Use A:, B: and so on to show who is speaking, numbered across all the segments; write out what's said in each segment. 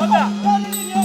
A: Baba.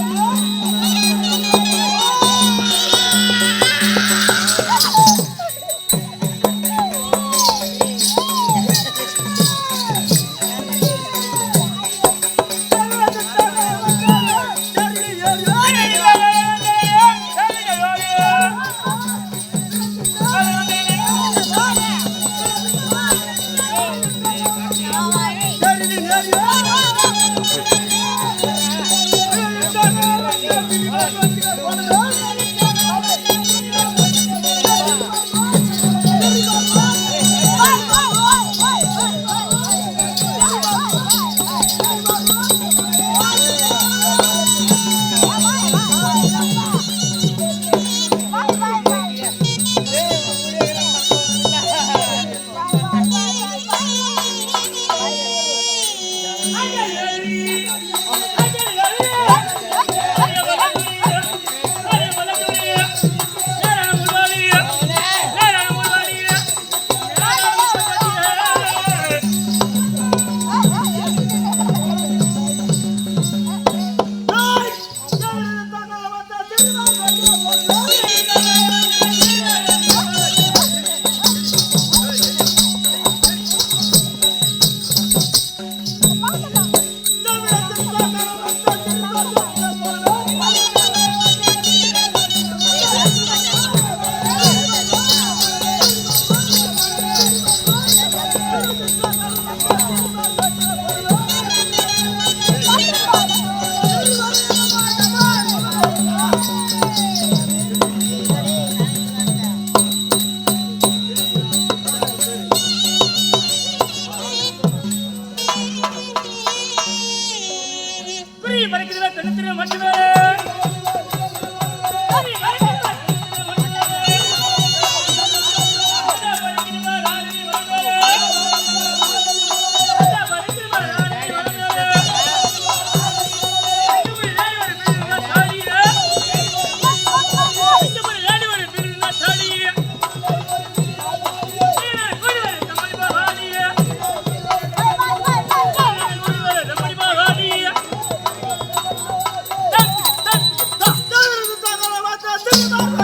A: Oh,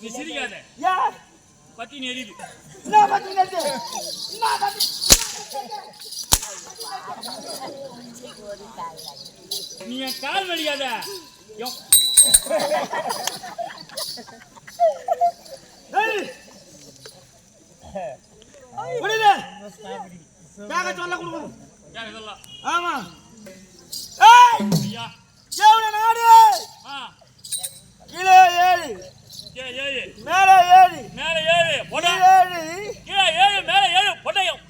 A: நீ சிரிக்காத. பத்தி நெறிது
B: என்ன பத்தி நட்டு என்ன பத்தி
A: நீ என் கால் யோ,
B: புரியுது கேட்க சொல்ல கொடுக்கணும்.
A: யார் இதெல்லாம்
B: ஆமா. ஏய்.
A: ஐயா.
B: எவ்வளவு நாடு?
A: ஆ.
B: கீழே ஏழு மேலே ஏழு
A: மேல ஏழு
B: ஏழு
A: கீழே ஏழு மேல ஏழு பொட்டையும்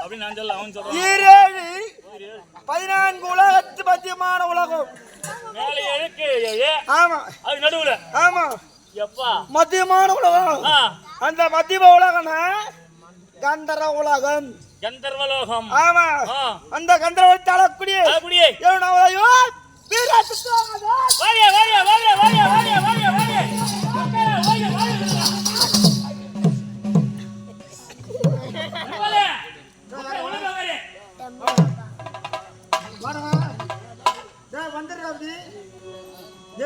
A: அப்படின்னு நான் சொல்ல அவன் சொல்றான்.
B: ஈரேழு பதினான்கு உலகத்து மத்தியமான உலகம்.
A: மேல ஏழு கீழே ஏழு
B: ஆமா.
A: அது நடுவுல.
B: ஆமா.
A: எப்பா?
B: மத்தியமான உலகம். அந்த மத்தியம உலகம்னா கந்தர உலகம்.
A: கந்தர்வலோகம்
B: ஆமா.
A: ஆ.
B: அந்த கந்தரவத்தை அழக்கூடிய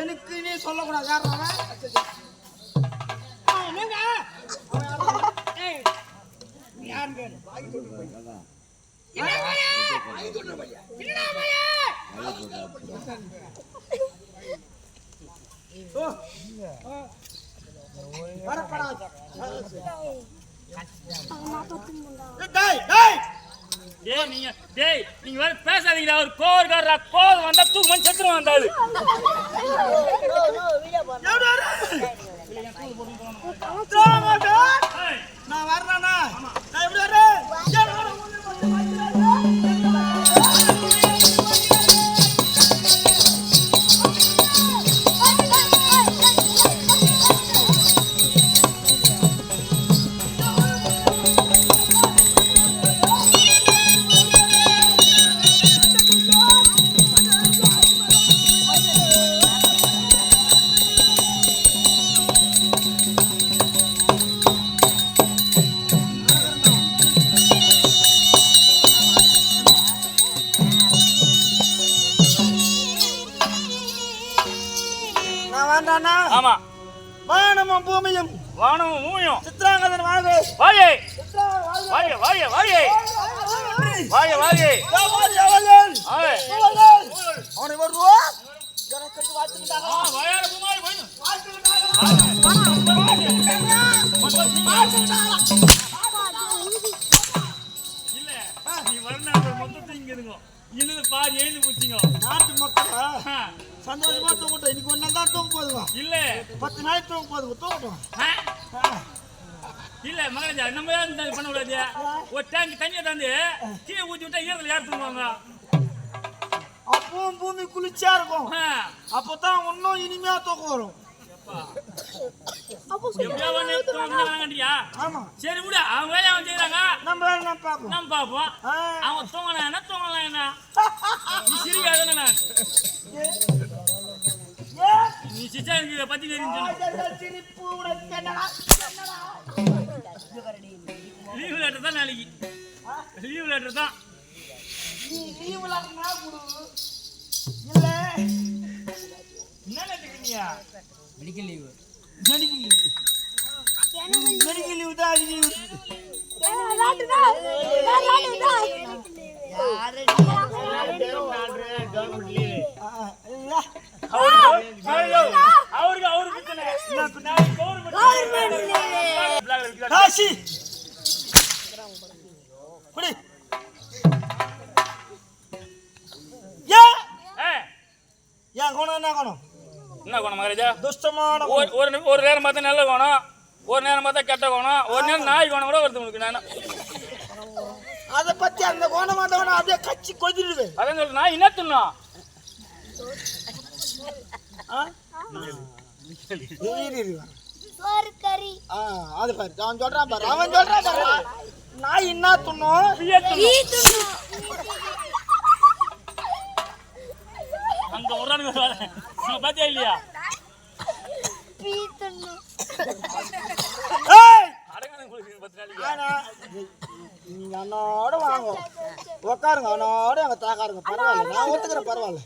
B: எனக்கு நீ சொல்லக்கூடாது யார் யாருங்க
C: என்ன
B: டேய்
A: நீங்க டேய் நீங்க வேற பேசாதீங்கடா. ஒரு கோவக்காரரா கோவம் வந்தா தூக்கு மணி செத்துருவான் அந்த
B: நான் வர்றேனா நான் எப்படி
A: இங்கிருந்து பாதி எழுந்து போச்சுங்கோ.
B: நாட்டு மக்களா சந்தோஷமா தூங்கட்டும் இன்னைக்கு ஒரு நாள் தான் தூங்க போதுங்க
A: இல்ல
B: பத்து நாளைக்கு தூங்க போதுங்க தூங்கட்டும்.
A: இல்ல மகாராஜா நம்ம ஏன் பண்ண கூடாது ஒரு டேங்க் தண்ணியை தந்து கீழே ஊத்தி விட்டா ஈரத்துல யார் தூங்குவாங்க
B: அப்பவும் பூமி குளிர்ச்சியா இருக்கும் அப்பதான் இன்னும் இனிமையா தூக்கம் வரும்
A: சரி விடு. அவங்க வேலையை அவன் செய்யறாங்க
B: நம்ம வேலை நம்ம பார்ப்போம்.
A: நம்ம பார்ப்போம்.
B: ஆ.
A: அவன் தூங்கலாம் என்ன? தூங்கலாம் என்ன? நீ சிரிக்காத நான்? நீ சிச்சா எனக்கு இதை பத்தி?
B: என்னடா?
A: லீவ் லெட்டர் தான் நாளைக்கு. லீவ் லெட்டர் தான்.
B: நீ லீவுல இருந்தா குடு. இல்ல.
A: என்ன letter
B: medical leave medical leave தான் அது லீவு ஆ, இல்ல.
A: அவருக்கு ஐயோ, அவருக்கு அவருக்கு பிரச்சனை. நாளைக்கு government black இருக்கு.
B: காசி குடி ஏன்
A: ஏய்,
B: என் குணம் என்ன குணம்
A: என்ன குணம் மகாராஜா?
B: துஷ்டமான
A: ஒரு
B: குணம்
A: ஒரு நேரம் பார்த்தா நல்ல குணம் ஒரு நேரம் பார்த்தா கெட்ட குணம் ஒரு நேரம் நாய் குணம் கூட வருது உங்களுக்கு நான்
B: அதை பத்தி அந்த குணம் வந்தவன அப்படியே கச்சி கொதிடுது
A: அதான் சொல்றேன் நான் என்ன தின்னோம்
B: அது பாரு அவன் சொல்றான் பாரு அவன் சொல்றான் பாரு. நாய் என்ன துண்ணும்
A: பிய தின்னோம்.
C: ஈ துண்ணு.
A: அங்க. அங்க பாத்தியா இல்லையா?
B: நீங்க அண்ணோட வாங்க. உக்காருங்க அண்ணோட தாக்காருங்க. பரவாயில்ல நான் ஒத்துக்கிறேன் பரவாயில்ல.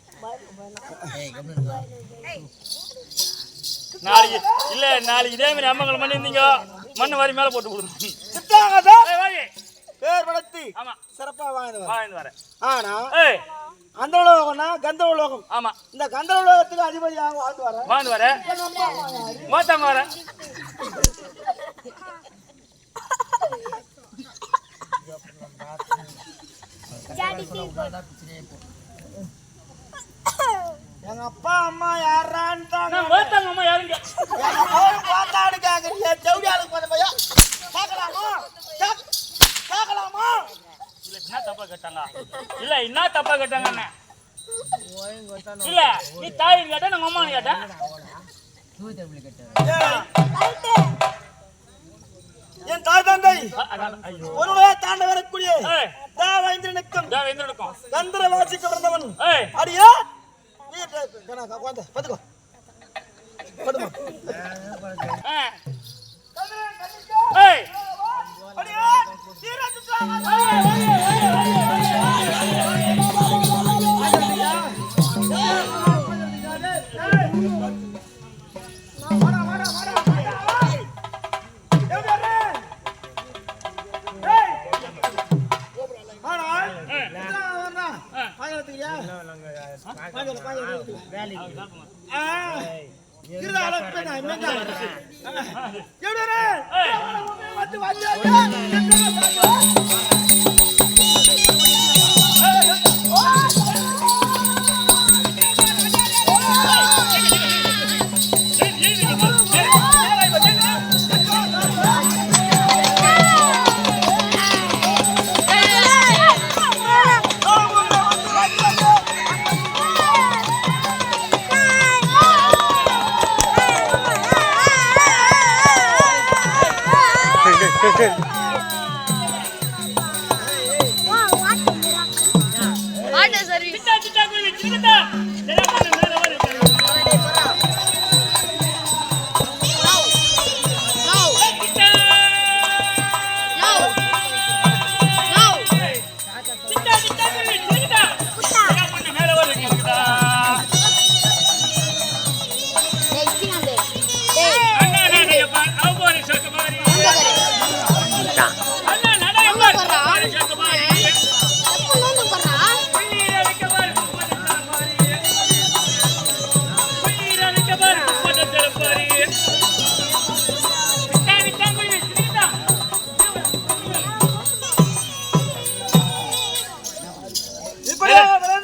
A: நாளைக்கு இல்ல நாளைக்கு இதே மாதிரி அம்மங்கள் பண்ணியிருந்தீங்க மண்ணு வாரி மேல போட்டு கொடுங்க.
B: பேர் படுத்தி சிறப்பா வாங்கிட்டு
A: வா.
B: வர
A: இந்த வரேன்.
B: ஆனா
A: ஏய்
B: அந்த உலகம்னா கந்தர்வ உலகம்
A: ஆமா.
B: இந்த கந்தர்வ உலகத்துக்கு அதிபதியாக வாழ்ந்து வர
A: வாழ்ந்து வரேன் மொத்தம்.
B: எங்க அப்பா அம்மா யாரான்னு தாங்க
A: மொத்தம் அம்மா யாருங்க?
B: பார்த்தாடு கேக்குறீங்க. ஜவுடி ஆளுக்கு போன பையா கேட்கலாமா கேக்- கேட்கலாமா
A: இல்ல என்ன தப்பா கேட்டாங்க இல்ல என்ன தப்பா கேட்டாங்க அண்ணே? இல்ல நீ தாய் கேட்டா நான் அம்மா கேட்டேன்
B: ஏய், என் தாய் தந்தை ஒருவரே தாண்ட வரக்கூடிய தேவேந்திரனுக்கும்
A: இதோ வெந்திருக்கும்
B: கந்தர வாசிக்க பிறந்தவன்
A: ஏய்
B: அடியா குழந்தை பத்துக்கோ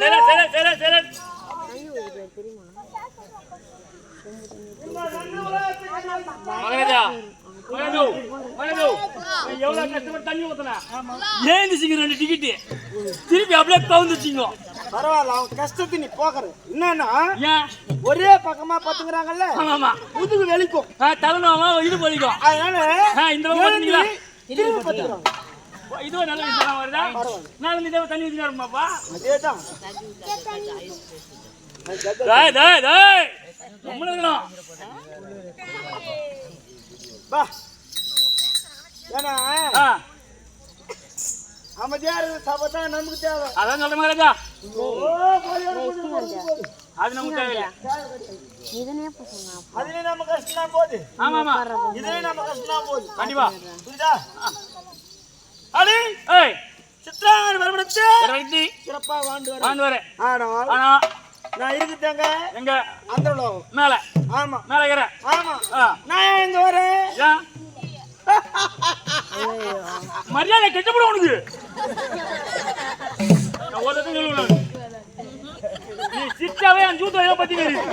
A: சேல, சேல, சேல, சேல. திருப்பி அப்படியே கவுந்துச்சிங்க.
B: பரவாயில்ல அவன் கஷ்டத்தை நீ போக்குற என்னன்னா? ஒரே பக்கமா பத்துங்கிறாங்கல்ல
A: ஆமா.
B: முதுகு வெளிக்கும்
A: தவறுனவங்க இடுப்பு வலிக்கும்.
B: அதனால
A: இந்த பக்கம்?
B: திரும்பி பத்துக்கிறாங்க
A: இதுவும் நல்ல விஷயம் வருதா? நான் இந்த தடவை தண்ணி ஊத்தினா இருமாப்பா
B: அதேதான்.
A: டேய் டேய் டேய். நம்மள இருக்கணும்.
B: பா ஏன்னா அமைதியா நமக்கு தேவை.
A: அதான் சொல்ற. அது நமக்கு தேவையில்லை.
B: அதுலயும் நம்ம கஷ்டம் போகுது.
A: ஆமா ஆமா.
B: இதுலயும் நம்ம கஷ்டம் போகுது.
A: கண்டிப்பா.
B: புரியுதா? அடி!
A: ஏய்!
B: சித்ராங்கன் வரப்படுத்து
A: வேற வைத்தி
B: சிறப்பா வாண்டு வர.
A: வாழ்ந்து வரேன்
B: ஆனால்
A: ஆனா
B: நான் இருக்குதாங்க
A: எங்க?
B: அந்த உலகம்
A: மேல.
B: ஆமா.
A: மேல இருக்கிறேன்
B: ஆமா. நான் இங்க வரேன்?
A: ஏன் மரியாதை கெட்டப்படும் உனக்கு. நான் இடத்துல சொல்லுவேன். நீ ஜூத்த ஏதோ பத்தி தெரியுது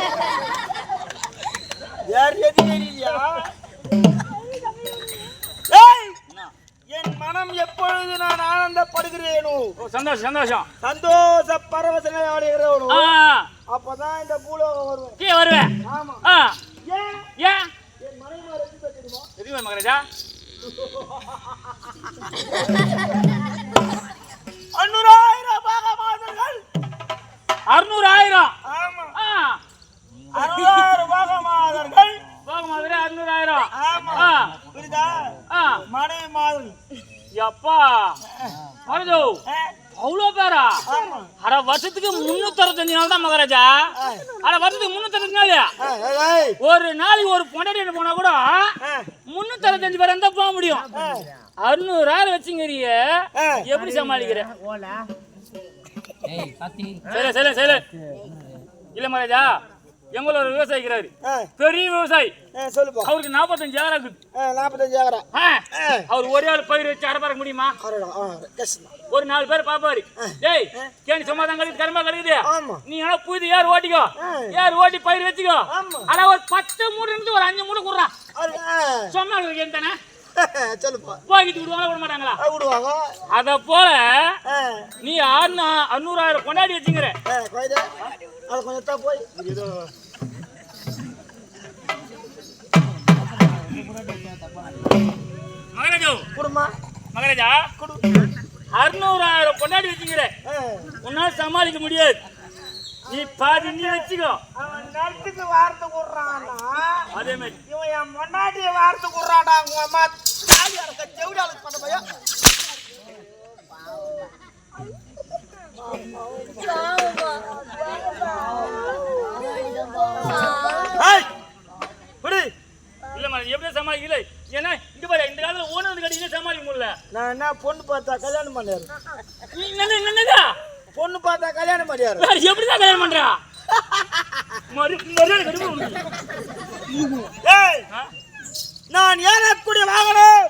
B: யார் எது தெரியலையா! என் மனம் எப்பொழுது நான் ஆனந்தப்படுகிறேனோ?
A: சந்தோஷம் சந்தோஷம்.
B: சந்தோஷ பரவசனை ஆடுகிறேனோ
A: ஆ
B: அப்பதான் இந்த பூலோகம் வருவேன்.
A: வருவேன்.
B: ஆமா. ஏன்?
A: ஏன்?
B: என் மனைவி தெரியுமா
A: எதுவும் மகாராஜா?
B: அன்னூறாயிரம் பாகமாதர்கள்
A: அறுநூறு ஆயிரம்
B: ஆமா. அறுநூறாயிரம் பாகமாதர்கள்
A: போக மாதிரி அறுநூறு ஆயிரம்
B: ஆமா.
A: ஆ.
B: புரியுதா?
A: ஆ.
B: மனைவி மாதிரி
A: எப்பா? மகாராஜோ அவ்வளோ பேரா? அரை வருஷத்துக்கு முன்னூத்தி அறுபத்தஞ்சு நாள் தான் மகாராஜா அரை வருஷத்துக்கு முன்னூத்தி நாள். ஒரு நாளைக்கு ஒரு பொண்டாட்டி போனா கூட முன்னூத்தி அறுபத்தஞ்சு பேர் இருந்தா போக முடியும்.
B: ஆ,
A: அறுநூறு ஆள் வச்சுங்கிறிய. எப்படி சமாளிக்கிற? சரி சரி சரி இல்ல மகாராஜா. எங்களோட ஒரு விவசாயிக்கிறாரு. பெரிய விவசாயி.
B: சொல்லுப்பா.
A: அவருக்கு நாற்பத்தஞ்சு ஏக்கர் இருக்குது.
B: நாற்பத்தஞ்சு ஏக்கரா.
A: அவர் ஒரே ஆள் பயிர் வச்சு அரை பறக்க முடியுமா? ஒரு நாலு பேர் பாப்பாரு டேய் கேணி சும்மா தான் கழிது கருமா கழிது
B: ஆமா.
A: நீ ஆனா புது ஏர் ஓட்டிக்கோ. ஏர் ஓட்டி பயிர் வச்சுக்கோ. ஆனா ஒரு பத்து மூணு இருந்து ஒரு அஞ்சு மூணு குடுறா.
B: அது, ஆ,
A: சொன்னா இருக்கு தானே? போய்கிட்டு விடுவாங்க விட மாட்டாங்களா?
B: விடுவாங்க.
A: அத போல நீ அறுநூ அறுநூறாயிரம் கொண்டாடி வச்சுங்கிற.
B: அது கொஞ்சம் தான் போய் ஏதோ
A: மகாராஜா.
B: குடுமா.
A: மகாராஜா.
B: குடு.
A: அறுநூறாயிரம் கொண்டாடி வச்சுங்கிற
B: ஆ,
A: உன்னால சமாளிக்க முடியாது. நீ பாதி நீ வச்சுக்கோ.
B: அவன் நிலத்துக்கு வார்த்தை விடுறான்னா
A: அதே மாதிரி.
B: இவன் என் முன்னாடியே வார்த்தை விடுறாடா உங்க அம்மா. தாலி அறுக்க ஜவுடி அறுக்க பண்ண பையன் ஏய், விடு.
A: இல்ல சமாளிக்கல ஏன்னா இங்க பாரு இந்த காலத்துல ஓனது கடிக்கல சமாளிக்க முடியல.
B: நான் என்ன பொண்ணு பார்த்தா கல்யாணம் பண்ணாரு
A: என்னது என்னதா
B: பொண்ணு பார்த்தா கல்யாணம் பண்ணியாரு?
A: வேற எப்படிதான் கல்யாணம் பண்றா? மறு
B: ஏய்
A: ஆ?
B: நான் ஏறக்கூடிய வாகனம்.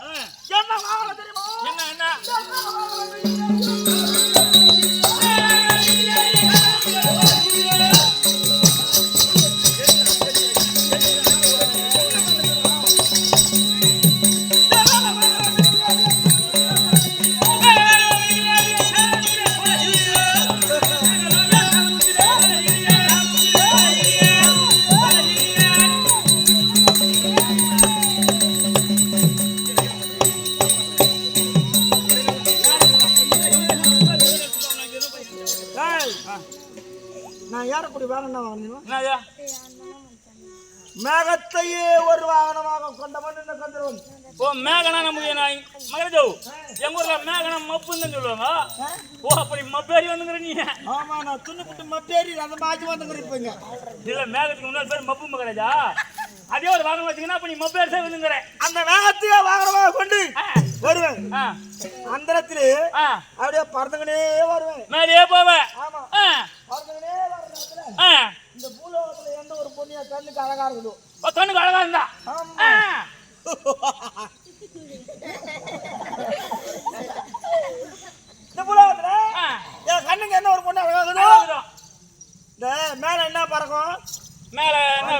B: என்ன வாகனம் தெரியுமா?
A: என்ன என்ன?
B: அந்த மாற்றி வந்துருப்பீங்க
A: இல்ல மேகத்துக்கு முன்னாடி பேர் மப்பு மகராஜா. அதே ஒரு வாகனம் வச்சீங்கன்னா அப்ப நீ மப்பேரி தான் வந்துங்கிற
B: அந்த மேகத்தையே வாகனமாக கொண்டு வருவேன்.
A: ஆ.
B: அந்தரத்திலே
A: ஆ.
B: அப்படியே பறந்துக்கினே வருவேன்.
A: மேலேயே போவ.
B: ஆமா. பறந்துக்கினே வர நேரத்துல இந்த பூலோகத்துல எந்த ஒரு பொண்ணியா கண்ணுக்கு அழகா இருக்குதோ?
A: கண்ணுக்கு அழகா இருந்தா?
B: ஆமா. இந்த பூலோகத்துல என் கண்ணுக்கு என்ன ஒரு பொண்ணு அழகா இருக்குதோ. இந்த மேல என்ன பறக்கும்?
A: மேல என்ன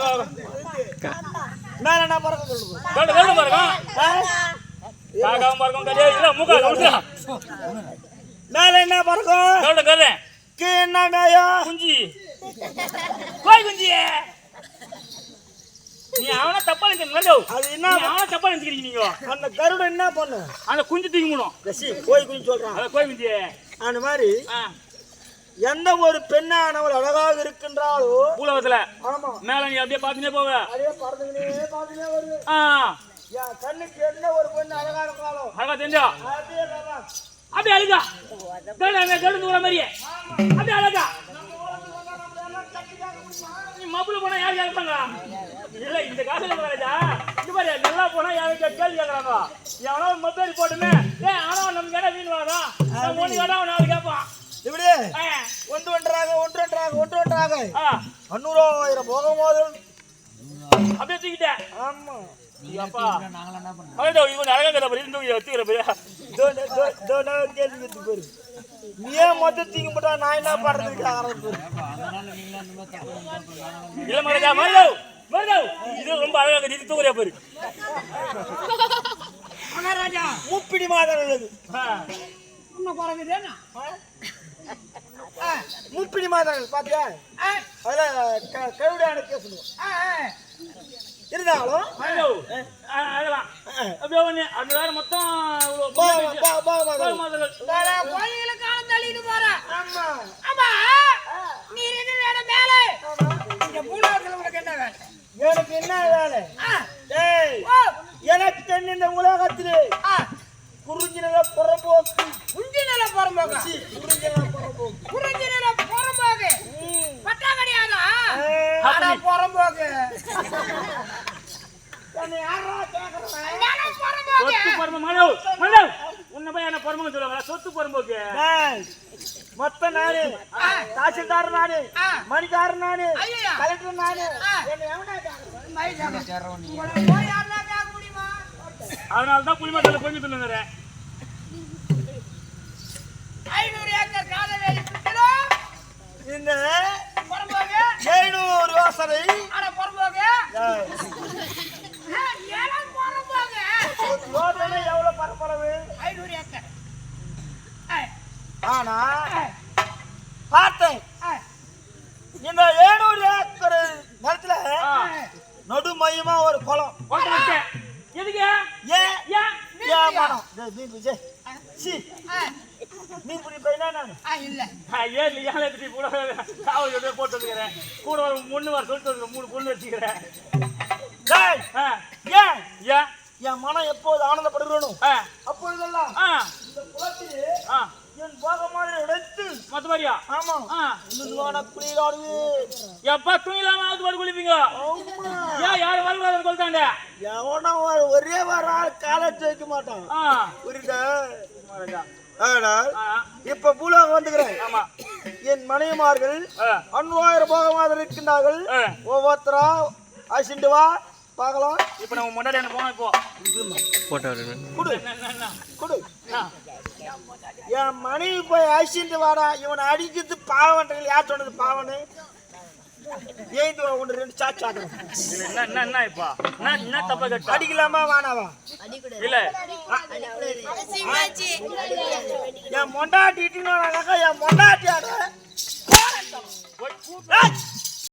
B: மேல என்ன பறக்கும் சொல்லுங்க.
A: கருடு கருடு பாருக்கும் காக்காவும் பாருக்கும் கடியா இல்ல மூக்கா கவுண்டா
B: மேல என்ன பறக்கும்?
A: கருடு கருடு
B: கீழே என்ன மேயம்
A: குஞ்சி. கோய் குஞ்சி நீ அவன தப்பா நல்லோ
B: அது என்ன?
A: அவன தப்பா நினைக்கிறீங்க நீங்க.
B: அந்த கருடு என்ன பண்ணும்
A: அந்த குஞ்சு தூக்கி முடியும்
B: ரசி கோய் குஞ்சு சொல்றான்
A: அத கோய் குஞ்சி
B: அந்த மாதிரி எந்த ஒரு பெண்ணானவள் அழகாக இருக்கின்றாளோ
A: பூலகத்துல. மேல நீ அப்படியே பாத்துனே போவ
B: அதே பறந்துக்கினே பார்த்துனே வருது. கண்ணுக்கு எந்த ஒரு பொண்ணு அழகா இருக்காளோ?
A: அழகா தெரிஞ்சா?
B: அப்படியே.
A: அப்படியே அழுகா கருடு தூர மாதிரியே. அப்படியே அழகா நீ மாப்பிள்ள போனா யார் கேட்பாங்க? இல்ல இந்த காசுல ராஜா இந்த மாதிரி நல்லா போனா யாரும் கே- கேள்வி கேட்கறாங்க. எவனோ மொபைல் போட்டுமே ஏ ஆனா நம்ம கேட்டா வீண் வாங்க நம்ம கேட்டா அவன் நாலு கேட்பான்.
B: இப்படி.
A: ஆ,
B: ஒன்று ஒன்றாக ஒன்று ஒன்றாக ஒன்று ஒன்றாக. அன்னூறாயிரம் போகும்போது.
A: அப்படியே தூக்கிட்டேன்.
B: ஆமா.
A: அப்பா இவன் அழகா கிட்ட பாரு இருந்து வச்சுக்கிற பாரு
B: நான் கேள்வி கேட்டு போயிரு. நீ ஏன் மொத்தம் தீங்க போட்டா நான் என்ன படுறதுக்கு ஆரம்பிச்சு
A: இல்ல மரஜா மருதவ் மருதவ். இது ரொம்ப அழகா இருக்கு. இது தூக்குறியா பாரு
B: முப்பிடி உள்ளது.
A: ஆ,
B: ஆ, முப்பிடி மாதங்கள் பாத்தியா? அதுல க- கழுவிடான கேசணும் இருந்தாலும்
A: மொத்தம்
C: தள்ளிட்டு போறா.
B: ஆமா.
C: ஆமா நீ ரெண்டு வேணும் மேல. இந்த பூலோகத்துல உனக்கு என்ன வேலை?
B: எனக்கு என்ன வேலை? எனக்கு என்ன இந்த உலகத்திலே
C: ஆ,
B: குறிஞ்சினத புறம்போக்கு.
C: உஞ்சி நில புறம்போக
B: சி, குறிஞ்சினத புறம்போக்கு.
C: குறிஞ்சி நில புறம்போக
B: ம்.
C: பட்டா கிடையாதா
B: ஏய்,
C: ஆனா புறம்போக
B: என்னை யாரா கேக்குறவன்?
C: நில புறம்போக
A: சொத்து பொறுமை மனோவ் மனோவ் உன்னை போய் என்ன பொறுமைன்னு சொல்லுவாங்க சொத்து பொறும்போக்கு.
B: டேய், மொத்தம் நானு தாசில்தார் நானு
C: ஆ.
B: மணிக்காரர் நானு. கலெக்டர் நானு
A: அதனால தான் புளிமத்தில் கொஞ்சம் சொல்லுங்கிறேன்
C: ஐநூறு ஏக்கர் சுற்றிலும்
B: இந்த
C: புறம்போக.
B: எழுநூறு யோசனை
C: ஆனா புறம்போக.
B: டேய்,
C: ஏழாம் புறம்போக.
B: ஒரு யோசனை எவ்வளவு பரப்பளவு?
C: ஐநூறு ஏக்கர்.
B: ஆனா பார்த்தேன். இந்த எழுநூறு ஏக்கர் நிலத்துல
A: ஆ.
B: நடு மையமா ஒரு குளம்.
A: எதுக்கு?
B: ஏன்
A: ஏன்
B: மீன் பிடிச்சே. சீ, மீன் பிடி பையனா நான்?
C: இல்ல.
A: ஏன் நீ ஏன் எப்படி கூட காவல் போட்டு வந்துக்கிறேன் கூட ஒரு சொல்லிட்டு வந்து மூணு பொண்ணு வச்சுக்கிறேன்
B: ஏன்?
A: ஏன்
B: என் மனம் எப்போது ஆனந்தப்படுகிறோம்
A: ஆ.
B: அப்பொழுதெல்லாம் இந்த குளத்திலே என் போக மாதிரி உடைத்து
A: மொத்த மாதிரியா
B: ஆமா இன்னும் குளிராடுது
A: எப்பா துணி இல்லாம ஆகுது பாரு குளிப்பீங்க? ஏன் யாரும் வரக்கூடாது கொளுத்தாண்ட?
B: எவனா ஒரு- ஒரே வாரம் காலத்து வைக்க மாட்டான். புரியுதா. ஆனால் இப்ப பூலோகம் வந்துக்கிறேன்
A: ஆமா.
B: என் மனைவிமார்கள்
A: ஆ.
B: அன்வாயிரம் போகமாக இருக்கின்றார்கள். ஒவ்வொருத்தரா அசிண்டு வா பார்க்கலாம்.
A: இப்போ நம்ம முன்னாடி என்ன போனோம் இப்போ?
B: குடு? குடு? என் மனைவி போய் அழிச்சுட்டு வாடா. இவனை அடிக்கிறது பாவன்றது யார் சொன்னது? பாவனு வா, ஒன்று ரெண்டு சாச்சு ஆடுறேன்
A: இல்ல, என்ன என்ன என்ன இப்போ? என்ன என்ன தப்பா கேட்டா?
B: அடிக்கலாமா வேணாவா?
A: இல்ல.
B: என் மொண்டாட்டி இட்டினாக்கா என் மொண்டாட்டி ஆட.